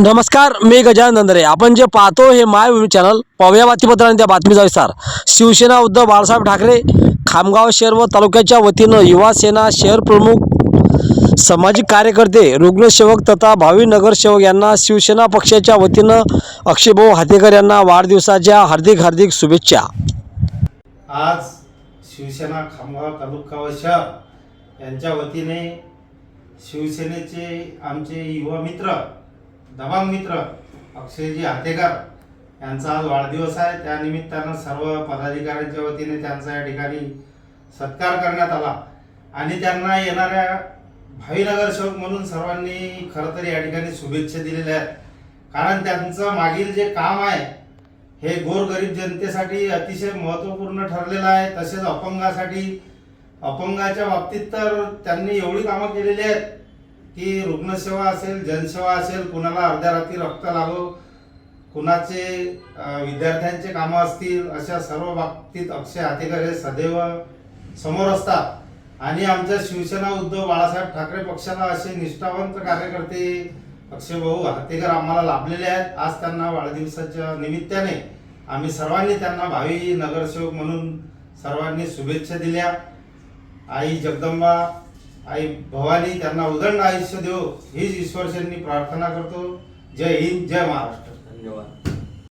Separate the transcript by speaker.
Speaker 1: नमस्कार मी गजानन नंदरे. आपण जे पाहतो हे माय चॅनल पाहूया बातमीपत्राने त्या बातमीचा विस्तार. शिवसेना उद्धव बाळासाहेब ठाकरे खामगाव शहर व तालुक्याच्या वतीनं युवा सेना शहर प्रमुख सामाजिक कार्यकर्ते रुग्णसेवक तथा भावी नगरसेवक यांना शिवसेना पक्षाच्या वतीनं अक्षयभाऊ हातेकर यांना वाढदिवसाच्या हार्दिक हार्दिक शुभेच्छा.
Speaker 2: आज शिवसेना खामगाव तालुका व शहर यांच्या वतीने शिवसेनेचे आमचे युवा मित्र दबांग मित्र अक्षयजी हातेकर यांचा आज वाढदिवस आहे. त्यानिमित्तानं सर्व पदाधिकाऱ्यांच्या वतीने त्यांचा या ठिकाणी सत्कार करण्यात आला. आणि त्यांना येणाऱ्या भावी नगरसेवक म्हणून सर्वांनी खरं तर या ठिकाणी शुभेच्छा दिलेल्या आहेत. कारण त्यांचं मागील जे काम आहे हे गोरगरीब जनतेसाठी अतिशय महत्त्वपूर्ण ठरलेलं आहे. तसेच अपंगासाठी अपंगाच्या बाबतीत तर त्यांनी एवढी कामं केलेली आहेत. की रुग्णसेवा असेल जनसेवा असेल कुणाला अर्ध्या रात्री रक्त लागो कुणाचे विद्यार्थ्यांचे कामं असतील अशा सर्व बाबतीत अक्षय हातेकर हे सदैव समोर असतात. आणि आमच्या शिवसेना उद्धव बाळासाहेब ठाकरे पक्षाला असे निष्ठावंत कार्यकर्ते अक्षय भाऊ हातेकर आम्हाला लाभलेले आहेत. आज त्यांना वाढदिवसाच्या निमित्ताने आम्ही सर्वांनी त्यांना भावी नगरसेवक म्हणून सर्वांनी शुभेच्छा दिल्या. आई जगदंबा आई भवानी त्यांना उदंड आयुष्य देव हीच ईश्वरचरणी प्रार्थना करतो. जय हिंद जय महाराष्ट्र.
Speaker 3: धन्यवाद.